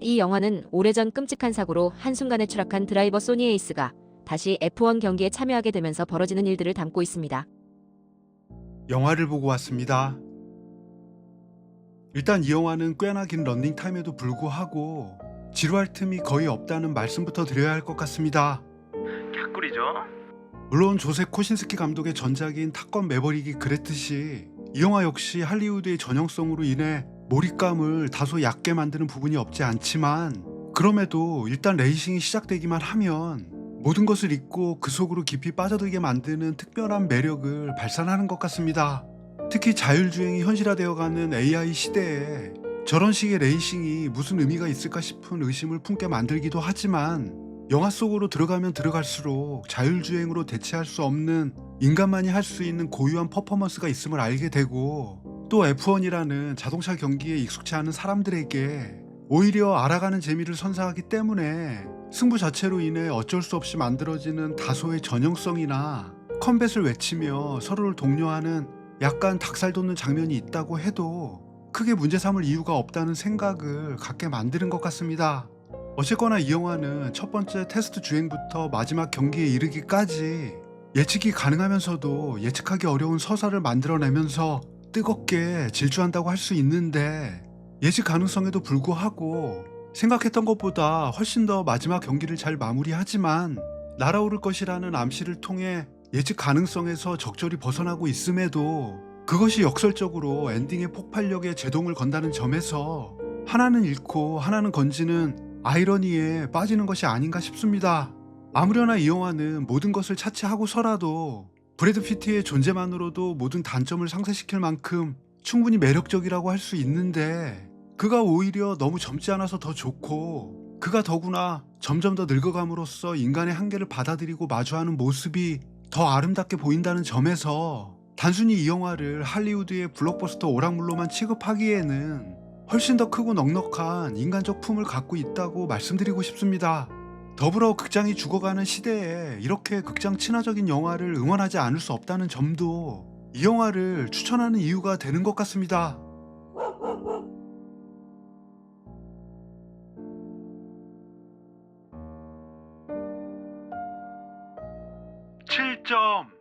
이 영화는 오래전 끔찍한 사고로 한순간에 추락한 드라이버 소니 에이스가 다시 F1 경기에 참여하게 되면서 벌어지는 일들을 담고 있습니다. 영화를 보고 왔습니다. 일단 이 영화는 꽤나 긴 런닝 타임에도 불구하고 지루할 틈이 거의 없다는 말씀부터 드려야 할 것 같습니다. 개꿀이죠. 물론 조세 코신스키 감독의 전작인 탑건 매버릭이 그랬듯이 이 영화 역시 할리우드의 전형성으로 인해 몰입감을 다소 얕게 만드는 부분이 없지 않지만 그럼에도 일단 레이싱이 시작되기만 하면 모든 것을 잊고 그 속으로 깊이 빠져들게 만드는 특별한 매력을 발산하는 것 같습니다. 특히 자율주행이 현실화되어가는 AI 시대에 저런 식의 레이싱이 무슨 의미가 있을까 싶은 의심을 품게 만들기도 하지만 영화 속으로 들어가면 들어갈수록 자율주행으로 대체할 수 없는 인간만이 할 수 있는 고유한 퍼포먼스가 있음을 알게 되고 또 F1이라는 자동차 경기에 익숙치 않은 사람들에게 오히려 알아가는 재미를 선사하기 때문에 승부 자체로 인해 어쩔 수 없이 만들어지는 다소의 전형성이나 컴뱃을 외치며 서로를 독려하는 약간 닭살 돋는 장면이 있다고 해도 크게 문제 삼을 이유가 없다는 생각을 갖게 만드는 것 같습니다. 어쨌거나 이 영화는 첫 번째 테스트 주행부터 마지막 경기에 이르기까지 예측이 가능하면서도 예측하기 어려운 서사를 만들어내면서 뜨겁게 질주한다고 할 수 있는데 예측 가능성에도 불구하고 생각했던 것보다 훨씬 더 마지막 경기를 잘 마무리하지만 날아오를 것이라는 암시를 통해 예측 가능성에서 적절히 벗어나고 있음에도 그것이 역설적으로 엔딩의 폭발력에 제동을 건다는 점에서 하나는 잃고 하나는 건지는 아이러니에 빠지는 것이 아닌가 싶습니다. 아무려나 이 영화는 모든 것을 차치하고서라도 브래드 피트의 존재만으로도 모든 단점을 상쇄시킬 만큼 충분히 매력적이라고 할 수 있는데 그가 오히려 너무 젊지 않아서 더 좋고 그가 더구나 점점 더 늙어감으로써 인간의 한계를 받아들이고 마주하는 모습이 더 아름답게 보인다는 점에서 단순히 이 영화를 할리우드의 블록버스터 오락물로만 취급하기에는 훨씬 더 크고 넉넉한 인간적 품을 갖고 있다고 말씀드리고 싶습니다. 더불어 극장이 죽어가는 시대에 이렇게 극장 친화적인 영화를 응원하지 않을 수 없다는 점도 이 영화를 추천하는 이유가 되는 것 같습니다. 칠점